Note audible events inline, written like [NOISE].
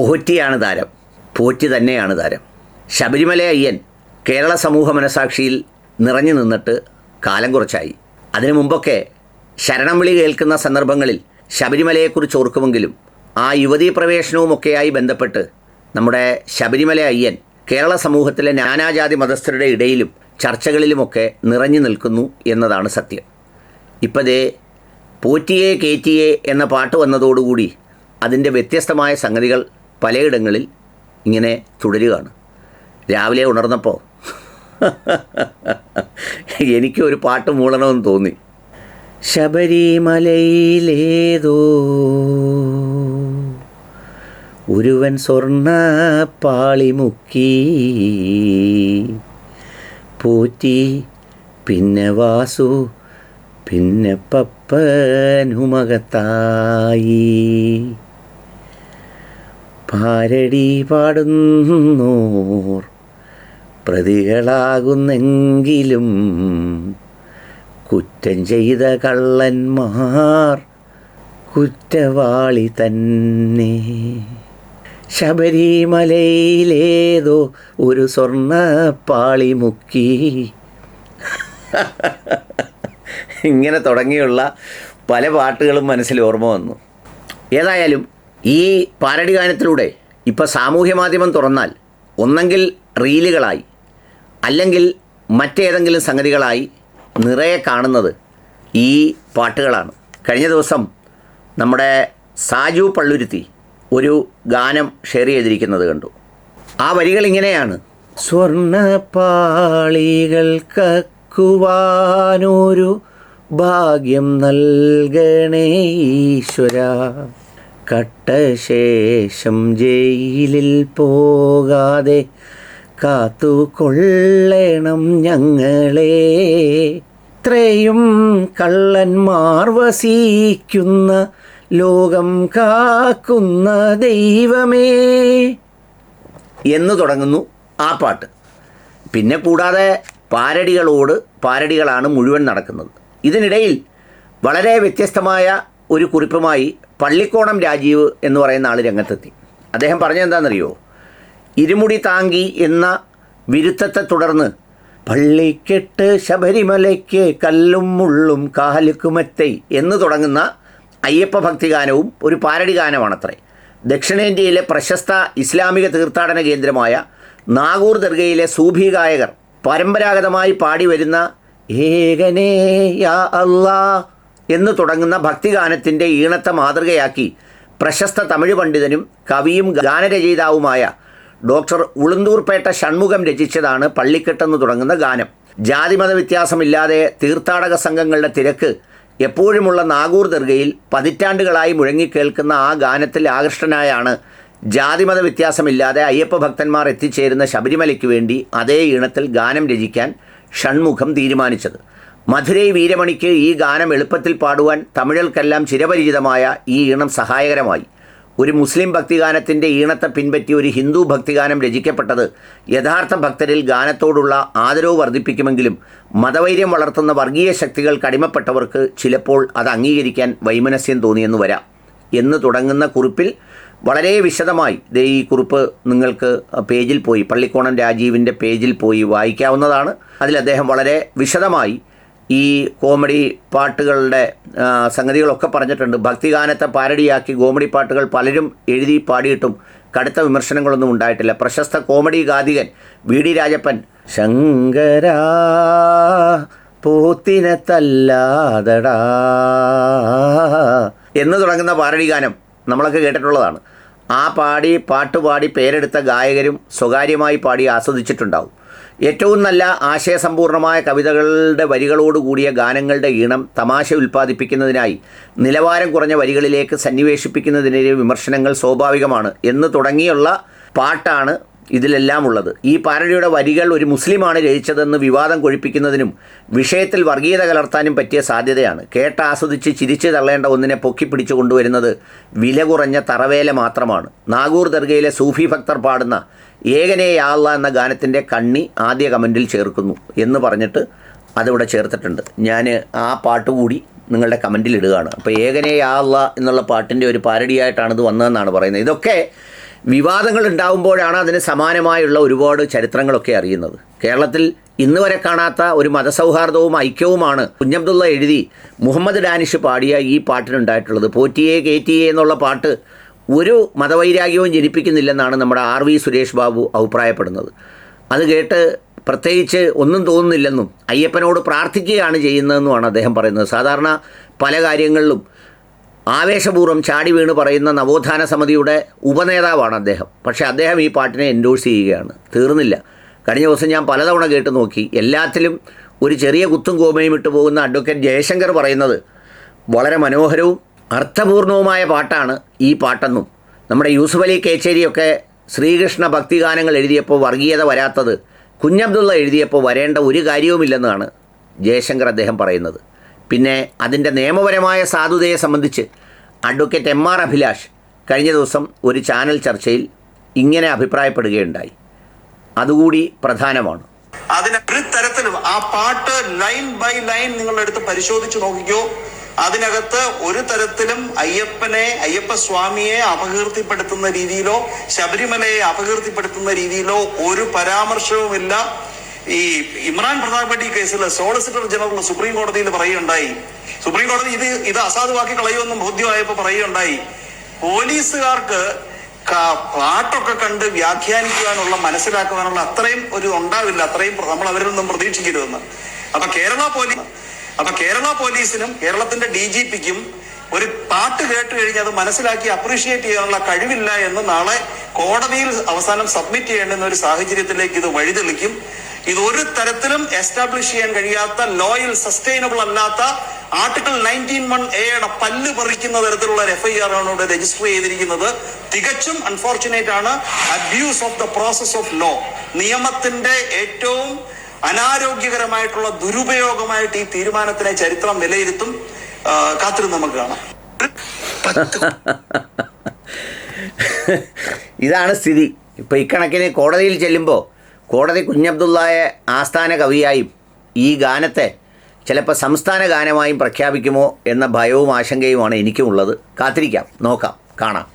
പോറ്റിയാണ് താരം. പോറ്റി തന്നെയാണ് താരം. ശബരിമല അയ്യൻ കേരള സമൂഹ മനസാക്ഷിയിൽ നിറഞ്ഞു നിന്നിട്ട് കാലം കുറച്ചായി. അതിനു മുമ്പൊക്കെ ശരണം വിളി കേൾക്കുന്ന സന്ദർഭങ്ങളിൽ ശബരിമലയെക്കുറിച്ച് ഓർക്കുമെങ്കിലും ആ യുവതീ പ്രവേശനവുമൊക്കെയായി ബന്ധപ്പെട്ട് നമ്മുടെ ശബരിമല അയ്യൻ കേരള സമൂഹത്തിലെ നാനാജാതി മതസ്ഥരുടെ ഇടയിലും ചർച്ചകളിലുമൊക്കെ നിറഞ്ഞു നിൽക്കുന്നു എന്നതാണ് സത്യം. ഇപ്പതേ പോറ്റിയെ കേറ്റിയെ എന്ന പാട്ട് വന്നതോടുകൂടി അതിന്റെ വ്യത്യസ്തമായ സംഗതികൾ പലയിടങ്ങളിൽ ഇങ്ങനെ തുടരുകയാണ്. രാവിലെ ഉണർന്നപ്പോൾ [LAUGHS] എനിക്ക് ഒരു പാട്ട് മൂളണമെന്ന് തോന്നി. ശബരിമലയിലേതോ ഒരുവൻ സ്വർണ പാളിമുക്കി പോറ്റി പിന്നെ വാസു പിന്നെ പപ്പനുമകത്തായി. പാരടി പാടുന്നോർ പ്രതികളാകുന്നെങ്കിലും കുറ്റം ചെയ്ത കള്ളന്മാർ കുറ്റവാളി തന്നെ. ശബരിമലയിലേതോ ഒരു സ്വർണ പാളി മുക്കി. ഇങ്ങനെ തുടങ്ങിയുള്ള പല പാട്ടുകളും മനസ്സിൽ ഓർമ്മ വന്നു. ഏതായാലും ഈ പാരടി ഗാനത്തിലൂടെ ഇപ്പോൾ സാമൂഹ്യ മാധ്യമം തുറന്നാൽ ഒന്നെങ്കിൽ റീലുകളായി അല്ലെങ്കിൽ മറ്റേതെങ്കിലും സംഗതികളായി നിറയെ കാണുന്നത് ഈ പാട്ടുകളാണ്. കഴിഞ്ഞ ദിവസം നമ്മുടെ സാജു പള്ളുരുത്തി ഒരു ഗാനം ഷെയർ ചെയ്തിരിക്കുന്നത് കണ്ടു. ആ വരികൾ ഇങ്ങനെയാണ്. സ്വർണപാളികൾ കക്കുവാനൊരു ഭാഗ്യം നൽകണേ ഈശ്വര. കട്ടശേഷം ജയിലിൽ പോകാതെ കാത്തുകൊള്ളണം ഞങ്ങളെ. ഇത്രയും കള്ളന്മാർ വസിക്കുന്ന ലോകം കാക്കുന്ന ദൈവമേ. എന്ന് തുടങ്ങുന്നു ആ പാട്ട്. പിന്നെ കൂടാതെ പാരടികളോട് പാരടികളാണ് മുഴുവൻ നടക്കുന്നത്. ഇതിനിടയിൽ വളരെ വ്യത്യസ്തമായ ഒരു കുറിപ്പുമായി പള്ളിക്കോണം രാജീവ് എന്ന് പറയുന്ന ആൾ രംഗത്തെത്തി. അദ്ദേഹം പറഞ്ഞെന്താണെന്നറിയോ ഇരുമുടി താങ്കി എന്ന വിരുദ്ധത്തെ തുടർന്ന് പള്ളിക്കെട്ട് ശബരിമലയ്ക്ക് കല്ലും മുള്ളും കാലുക്കുമെത്തൈ എന്ന് തുടങ്ങുന്ന അയ്യപ്പ ഭക്തിഗാനവും ഒരു പാരടി ഗാനമാണത്രേ. ദക്ഷിണേന്ത്യയിലെ പ്രശസ്ത ഇസ്ലാമിക തീർത്ഥാടന കേന്ദ്രമായ നാഗൂർ ദർഗയിലെ സൂഫി ഗായകർ പരമ്പരാഗതമായി പാടി വരുന്ന ഏകനേ യാ എന്ന് തുടങ്ങുന്ന ഭക്തിഗാനത്തിന്റെ ഈണത്തെ മാതൃകയാക്കി പ്രശസ്ത തമിഴ് പണ്ഡിതനും കവിയും ഗാനരചയിതാവുമായ ഡോക്ടർ ഉളുന്തൂർപേട്ട ഷൺമുഖം രചിച്ചതാണ് പള്ളിക്കെട്ടെന്ന് തുടങ്ങുന്ന ഗാനം. ജാതിമത വ്യത്യാസമില്ലാതെ തീർത്ഥാടക സംഘങ്ങളുടെ തിരക്ക് എപ്പോഴുമുള്ള നാഗൂർ ദർഗയിൽ പതിറ്റാണ്ടുകളായി മുഴങ്ങിക്കേൾക്കുന്ന ആ ഗാനത്തിൽ ആകൃഷ്ടനായാണ് ജാതിമത വ്യത്യാസമില്ലാതെ അയ്യപ്പ ഭക്തന്മാർ എത്തിച്ചേരുന്ന ശബരിമലയ്ക്ക് വേണ്ടി അതേ ഈണത്തിൽ ഗാനം രചിക്കാൻ ഷൺമുഖം തീരുമാനിച്ചത്. മധുരൈ വീരമണിക്ക് ഈ ഗാനം എളുപ്പത്തിൽ പാടുവാൻ തമിഴർക്കെല്ലാം ചിരപരിചിതമായ ഈ ഈണം സഹായകരമായി. ഒരു മുസ്ലിം ഭക്തിഗാനത്തിന്റെ ഈണത്തെ പിൻപറ്റി ഒരു ഹിന്ദു ഭക്തിഗാനം രചിക്കപ്പെട്ടത് യഥാർത്ഥ ഭക്തരിൽ ഗാനത്തോടുള്ള ആദരവ് വർദ്ധിപ്പിക്കുമെങ്കിലും മതവൈര്യം വളർത്തുന്ന വർഗീയ ശക്തികൾ കടിമപ്പെട്ടവർക്ക് ചിലപ്പോൾ അത് അംഗീകരിക്കാൻ വൈമനസ്യം തോന്നിയെന്ന് വരാം. എന്ന് തുടങ്ങുന്ന കുറിപ്പിൽ വളരെ വിശദമായി ദേ ഈ കുറിപ്പ് നിങ്ങൾക്ക് പേജിൽ പോയി പള്ളിക്കോണം രാജീവിന്റെ പേജിൽ പോയി വായിക്കാവുന്നതാണ്. അതിൽ അദ്ദേഹം വളരെ വിശദമായി ഈ കോമഡി പാട്ടുകളുടെ സംഗതികളൊക്കെ പറഞ്ഞിട്ടുണ്ട്. ഭക്തിഗാനത്തെ പാരടിയാക്കി കോമഡി പാട്ടുകൾ പലരും എഴുതി പാടിയിട്ടും കടുത്ത വിമർശനങ്ങളൊന്നും ഉണ്ടായിട്ടില്ല. പ്രശസ്ത കോമഡി ഗാതികൻ വി ഡി രാജപ്പൻ ശങ്കരാ പോത്തിനെ തല്ലാതടാ എന്ന് തുടങ്ങുന്ന പാരടി ഗാനം നമ്മളൊക്കെ കേട്ടിട്ടുള്ളതാണ്. ആ പാടി പാട്ടുപാടി പേരെടുത്ത ഗായകരും സ്വകാര്യമായി പാടി ആസ്വദിച്ചിട്ടുണ്ടാവും. ഏറ്റവും നല്ല ആശയസമ്പൂർണമായ കവിതകളുടെ വരികളോടുകൂടിയ ഗാനങ്ങളുടെ ഈണം തമാശ ഉൽപ്പാദിപ്പിക്കുന്നതിനായി നിലവാരം കുറഞ്ഞ വരികളിലേക്ക് സന്നിവേശിപ്പിക്കുന്നതിനെതിരെ വിമർശനങ്ങൾ സ്വാഭാവികമാണ് എന്ന് തുടങ്ങിയുള്ള പാട്ടാണ് ഇതിലെല്ലാം ഉള്ളത്. ഈ പാരടിയുടെ വരികൾ ഒരു മുസ്ലിമാണ് രചിച്ചതെന്ന് വിവാദം കൊഴിപ്പിക്കുന്നതിനും വിഷയത്തിൽ വർഗീയത കലർത്താനും പറ്റിയ സാധ്യതയാണ്. കേട്ട് ആസ്വദിച്ച് ചിരിച്ചു തള്ളേണ്ട ഒന്നിനെ പൊക്കിപ്പിടിച്ചു കൊണ്ടുവരുന്നത് വില കുറഞ്ഞ തറവേല മാത്രമാണ്. നാഗൂർ ദർഗയിലെ സൂഫി ഭക്തർ പാടുന്ന ഏകനേ യാള്ള എന്ന ഗാനത്തിന്റെ കണ്ണി ആദ്യ കമന്റിൽ ചേർക്കുന്നു എന്ന് പറഞ്ഞിട്ട് അതിവിടെ ചേർത്തിട്ടുണ്ട്. ഞാൻ ആ പാട്ട് കൂടി നിങ്ങളുടെ കമന്റിൽ ഇടുകയാണ്. അപ്പോൾ ഏകനേ യാള്ള എന്നുള്ള പാട്ടിന്റെ ഒരു പാരഡിയായിട്ടാണ് ഇത് വന്നതെന്നാണ് പറയുന്നത്. ഇതൊക്കെ വിവാദങ്ങൾ ഉണ്ടാകുമ്പോഴാണ് അതിന് സമാനമായുള്ള ഒരുപാട് ചരിത്രങ്ങളൊക്കെ അറിയുന്നത്. കേരളത്തിൽ ഇന്ന് വരെ കാണാത്ത ഒരു മതസൗഹാർദ്ദവും ഐക്യവുമാണ് കുഞ്ഞബ്ദുള്ള എഴുതി മുഹമ്മദ് ഡാനിഷ് പാടിയ ഈ പാട്ടിനുണ്ടായിട്ടുള്ളത്. പോറ്റിയെ കേറ്റിയെ എന്നുള്ള പാട്ട് ഒരു മതവൈരാഗ്യവും ജനിപ്പിക്കുന്നില്ലെന്നാണ് നമ്മുടെ ആർ വി സുരേഷ് ബാബു അഭിപ്രായപ്പെടുന്നത്. അത് കേട്ട് പ്രത്യേകിച്ച് ഒന്നും തോന്നുന്നില്ലെന്നും അയ്യപ്പനോട് പ്രാർത്ഥിക്കുകയാണ് ചെയ്യുന്നതെന്നുമാണ് അദ്ദേഹം പറയുന്നത്. സാധാരണ പല കാര്യങ്ങളിലും ആവേശപൂർവം ചാടി വീണ് പറയുന്ന നവോത്ഥാന സമിതിയുടെ ഉപനേതാവാണ് അദ്ദേഹം. പക്ഷേ അദ്ദേഹം ഈ പാട്ടിനെ എൻഡോഴ്സ് ചെയ്യുകയാണ്. തീർന്നില്ല. കഴിഞ്ഞ ദിവസം ഞാൻ പലതവണ കേട്ട് നോക്കി. എല്ലാത്തിലും ഒരു ചെറിയ കുത്തും കോമയും ഇട്ട് പോകുന്ന അഡ്വക്കേറ്റ് ജയശങ്കർ പറയുന്നത് വളരെ മനോഹരവും അർത്ഥപൂർണവുമായ പാട്ടാണ് ഈ പാട്ടെന്നും. നമ്മുടെ യൂസുഫ് അലി കേച്ചേരിയൊക്കെ ശ്രീകൃഷ്ണ ഭക്തിഗാനങ്ങൾ എഴുതിയപ്പോൾ വർഗീയത വരാത്തത് കുഞ്ഞബ്ദുള്ള എഴുതിയപ്പോൾ വരേണ്ട ഒരു കാര്യവുമില്ലെന്നാണ് ജയശങ്കർ അദ്ദേഹം പറയുന്നത്. പിന്നെ അതിന്റെ നിയമപരമായ സാധുതയെ സംബന്ധിച്ച് അഡ്വക്കേറ്റ് എം ആർ അഭിലാഷ് കഴിഞ്ഞ ദിവസം ഒരു ചാനൽ ചർച്ചയിൽ ഇങ്ങനെ അഭിപ്രായപ്പെടുകയുണ്ടായി. അതുകൂടി പ്രധാനമാണ്. അതിന് ഒരു തരത്തിലും ആ പാട്ട് ലൈൻ ബൈ ലൈൻ നിങ്ങൾ അടുത്ത് പരിശോധിച്ച് നോക്കിക്കോ. അതിനകത്ത് ഒരു തരത്തിലും അയ്യപ്പനെ അയ്യപ്പ സ്വാമിയെ അപകീർത്തിപ്പെടുത്തുന്ന രീതിയിലോ ശബരിമലയെ അപകീർത്തിപ്പെടുത്തുന്ന രീതിയിലോ ഒരു പരാമർശവുമില്ല. ഈ ഇമ്രാൻ പ്രതാപ് റെഡ്ഡി കേസിൽ സോളിസിറ്റർ ജനറൽ സുപ്രീം കോടതിയിൽ പറയുകയുണ്ടായി. സുപ്രീം കോടതി ഇത് ഇത് അസാധുവാക്കി കളയുമെന്നും ബോധ്യമായപ്പോ പറയുകയുണ്ടായി. പോലീസുകാർക്ക് പാട്ടൊക്കെ കണ്ട് വ്യാഖ്യാനിക്കുവാനുള്ള മനസ്സിലാക്കുവാനുള്ള അത്രയും ഒരു ഉണ്ടാവില്ല. അത്രയും നമ്മൾ അവരിൽ നിന്നും പ്രതീക്ഷിക്കരുതെന്ന്. അപ്പൊ കേരള പോലീസ് അപ്പൊ കേരള പോലീസിനും കേരളത്തിന്റെ ഡി ജി പിക്കും ഒരു പാട്ട് കേട്ട് കഴിഞ്ഞ് അത് മനസ്സിലാക്കി അപ്രീഷിയേറ്റ് ചെയ്യാനുള്ള കഴിവില്ല എന്ന് നാളെ കോടതിയിൽ അവസാനം സബ്മിറ്റ് ചെയ്യേണ്ടുന്ന ഒരു സാഹചര്യത്തിലേക്ക് ഇത് വഴിതെളിക്കും. ഇത് ഒരു തരത്തിലും എസ്റ്റാബ്ലിഷ് ചെയ്യാൻ കഴിയാത്ത ലോയൽ സസ്റ്റൈനബിൾ അല്ലാത്ത ആർട്ടിക്കിൾ നയന്റീൻ വൺ എയുടെ പല്ല് പറിക്കുന്ന തരത്തിലുള്ള ഒരു എഫ്ഐആർ ആണ് ഇവിടെ രജിസ്റ്റർ ചെയ്തിരിക്കുന്നത്. തികച്ചും അൺഫോർച്ചുനേറ്റ് ആണ്. Abuse of the process of law നിയമത്തിന്റെ ഏറ്റവും അനാരോഗ്യകരമായിട്ടുള്ള ദുരുപയോഗമായിട്ട് ഈ തീരുമാനത്തിനെ ചരിത്രം വിലയിരുത്തും. കാത്തിരുന്ന് നമുക്ക് കാണാം. ഇതാണ് സ്ഥിതി. ഇപ്പോൾ ഇക്കണക്കിന് കോടതിയിൽ ചെല്ലുമ്പോൾ കോടതി കുഞ്ഞബ്ദുള്ളയെ ആസ്ഥാന കവിയായും ഈ ഗാനത്തെ ചിലപ്പോൾ സംസ്ഥാന ഗാനമായും പ്രഖ്യാപിക്കുമോ എന്ന ഭയവും ആശങ്കയുമാണ് എനിക്കുമുള്ളത്. കാത്തിരിക്കാം. നോക്കാം. കാണാം.